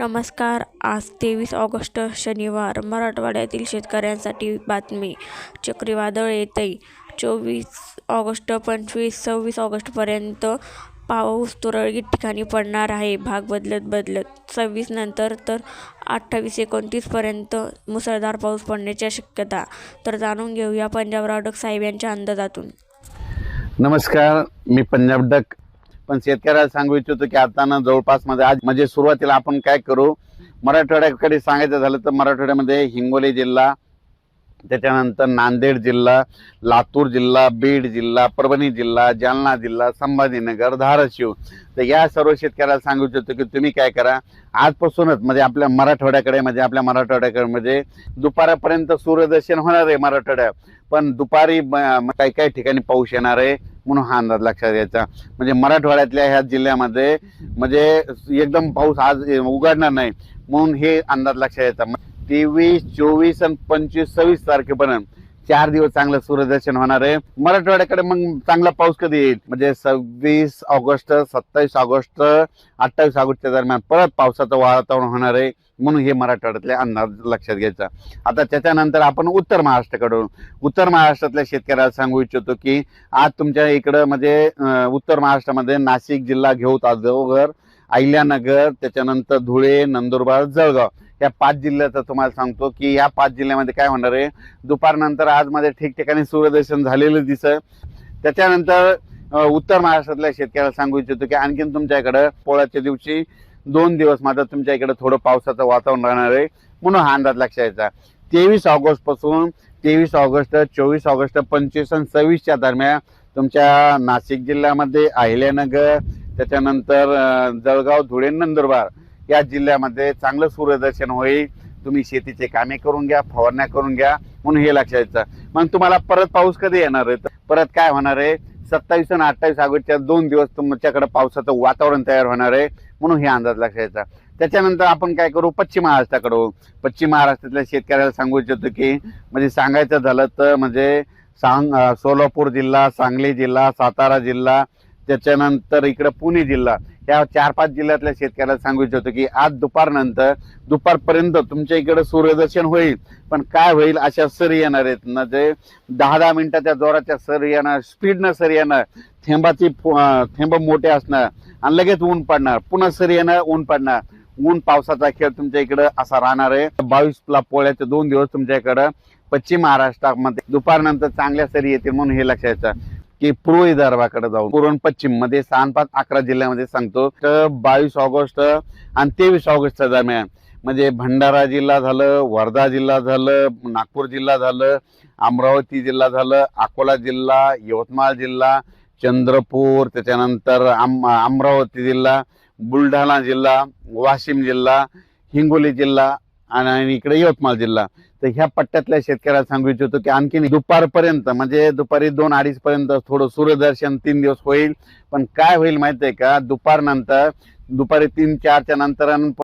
नमस्कार. आज तेवीस ऑगस्ट शनिवार. मराठवाड्यातील शेतकऱ्यांसाठी बातमी. चक्रीवादळ येते चोवीस ऑगस्ट पंचवीस सव्वीस ऑगस्टपर्यंत पाऊस तुरळक ठिकाणी पडणार आहे. भाग बदलत बदलत. सव्वीस नंतर तर अठ्ठावीस एकोणतीसपर्यंत मुसळधार पाऊस पडण्याची शक्यता. तर जाणून घेऊया पंजाब डक साहेब यांच्या अंदाजातून. नमस्कार. मी पंजाब डक पण शेतकऱ्याला सांगू इच्छितो की आता ना जवळपासमध्ये आज म्हणजे सुरुवातीला आपण काय करू? मराठवाड्याकडे सांगायचं झालं तर मराठवाड्यामध्ये हिंगोली जिल्हा त्याच्यानंतर नांदेड जिल्हा लातूर जिल्हा बीड जिल्हा परभणी जिल्हा जालना जिल्हा संभाजीनगर धाराशिव. तर या सर्व शेतकऱ्याला सांगू इच्छितो की तुम्ही काय करा? आजपासूनच म्हणजे आपल्या मराठवाड्याकडे म्हणजे आपल्या मराठवाड्याकडे म्हणजे दुपारापर्यंत सूर्यदर्शन होणार आहे मराठवाड्यात. पण दुपारी काही काही ठिकाणी पाऊस येणार आहे. म्हणून हा अंदाज लक्षात घ्यायचा. म्हणजे मराठवाड्यातल्या ह्या जिल्ह्यामध्ये म्हणजे एकदम पाऊस आज उघडणार नाही म्हणून हे अंदाज लक्षात घ्यायचा तेवीस चोवीस आणि पंचवीस सव्वीस तारखेपर्यंत चार दिवस चांगलं सूर्यदर्शन होणार आहे. मराठवाड्याकडे मग चांगला पाऊस कधी येईल? म्हणजे सव्वीस ऑगस्ट सत्तावीस ऑगस्ट अठ्ठावीस ऑगस्टच्या दरम्यान परत पावसाचं वातावरण होणार आहे. म्हणून हे मराठवाड्यातले अंदाज लक्षात घ्यायचा. आता त्याच्यानंतर आपण उत्तर महाराष्ट्राकडून उत्तर महाराष्ट्रातल्या शेतकऱ्याला सांगू इच्छितो की आज तुमच्या इकडं म्हणजे उत्तर महाराष्ट्रामध्ये नाशिक जिल्हा घेऊ ताजोगर अहिल्यानगर त्याच्यानंतर धुळे नंदुरबार जळगाव. या पाच जिल्ह्याचं तुम्हाला सांगतो की या पाच जिल्ह्यामध्ये काय होणार आहे? दुपारनंतर आजमध्ये ठिकठिकाणी सूर्यदर्शन झालेलं दिसत त्याच्यानंतर उत्तर महाराष्ट्रातल्या शेतकऱ्याला सांगू इच्छितो की आणखीन तुमच्या इकडं पोळ्याच्या दिवशी दोन दिवस मात्र तुमच्या इकडे थोडं पावसाचं वातावरण राहणार आहे. म्हणून हा अंदाज लक्षात यायचा तेवीस ऑगस्टपासून तेवीस ऑगस्ट चोवीस ऑगस्ट पंचवीस आणि सव्वीसच्या दरम्यान तुमच्या नाशिक जिल्ह्यामध्ये अहिल्यानगर त्याच्यानंतर जळगाव धुळे नंदुरबार या जिल्ह्यामध्ये चांगलं सूर्यदर्शन होईल. तुम्ही शेतीचे कामे करून घ्या फवारण्या करून घ्या म्हणून हे लक्षात येतं. मग तुम्हाला परत पाऊस कधी येणार आहे? तर परत काय होणार आहे? सत्तावीस आणि अठ्ठावीस ऑगस्टच्या दोन दिवस तुमच्याकडे पावसाचं वातावरण तयार होणार आहे म्हणून हे अंदाज लक्षात यायचा त्याच्यानंतर आपण काय करू? पश्चिम महाराष्ट्राकडे पश्चिम महाराष्ट्रातल्या शेतकऱ्याला सांगू इच्छितो की म्हणजे सांगायचं झालं तर म्हणजे सांग सोलापूर जिल्हा सांगली जिल्हा सातारा जिल्हा त्याच्यानंतर इकडं पुणे जिल्हा. या चार पाच जिल्ह्यातल्या शेतकऱ्याला सांगू इच्छितो की आज दुपारनंतर दुपारपर्यंत तुमच्या इकडे सूर्यदर्शन होईल. पण काय होईल? अशा सरी येणार आहेत. ना जे दहा दहा मिनिटाच्या जोराच्या सर येणार स्पीडनं सर येणार थेंबाची थेंब मोठे असणार आणि लगेच ऊन पडणार. पुन्हा सर येणार ऊन पडणार. ऊन पावसाचा खेळ तुमच्या इकडं असा राहणार आहे. बावीस ला पोळ्याचे दोन दिवस तुमच्या इकडं पश्चिम महाराष्ट्रामध्ये दुपारनंतर चांगल्या सरी येतील म्हणून हे लक्षात की पूर्व विदर्भाकडे जाऊन पूर्ण पश्चिममध्ये सहा पाच अकरा जिल्ह्यामध्ये सांगतो. तर बावीस ऑगस्ट आणि तेवीस ऑगस्टच्या दरम्यान म्हणजे भंडारा जिल्हा झालं वर्धा जिल्हा झालं नागपूर जिल्हा झालं अमरावती जिल्हा झालं अकोला जिल्हा यवतमाळ जिल्हा चंद्रपूर त्याच्यानंतर आम अमरावती जिल्हा बुलढाणा जिल्हा वाशिम जिल्हा हिंगोली जिल्हा आणि इकडे यवतमाळ जिल्हा. तर ह्या पट्ट्यातल्या शेतकऱ्याला सांगू इच्छितो की आणखीन दुपारपर्यंत म्हणजे दुपारी दोन अडीच पर्यंत थोडं सूर्यदर्शन तीन दिवस होईल. पण काय होईल माहितीये का? दुपारनंतर दुपारी तीन चारच्या नंतर